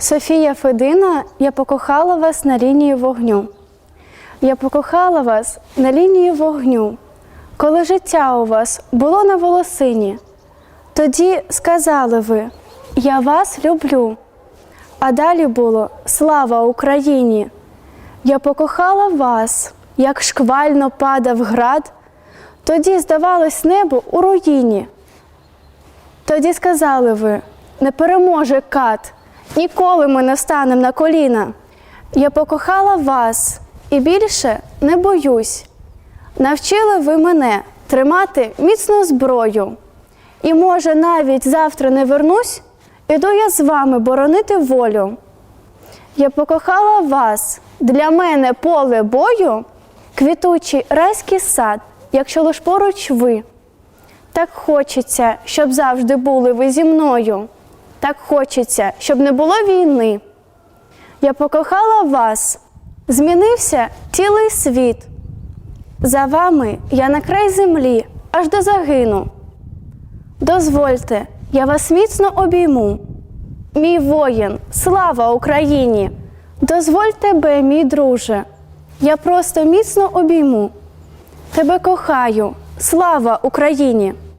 Софія Федина, я покохала вас на лінії вогню. Я покохала вас на лінії вогню, коли життя у вас було на волосині. Тоді сказали ви, я вас люблю. А далі було Слава Україні! Я покохала вас, як шквально падав град, тоді здавалось небо у руїні. Тоді сказали ви, не переможе кат, ніколи ми не станем на коліна. Я покохала вас і більше не боюсь. Навчили ви мене тримати міцну зброю. І, може, навіть завтра не вернусь, іду я з вами боронити волю. Я покохала вас, для мене поле бою, квітучий райський сад, якщо лиш поруч ви. Так хочеться, щоб завжди були ви зі мною. Так хочеться, щоб не було війни. Я покохала вас, змінився цілий світ. За вами я на край землі аж до загину. Дозвольте, я вас міцно обійму. Мій воїн, слава Україні! Дозволь тебе, мій друже, я просто міцно обійму. Тебе кохаю, слава Україні!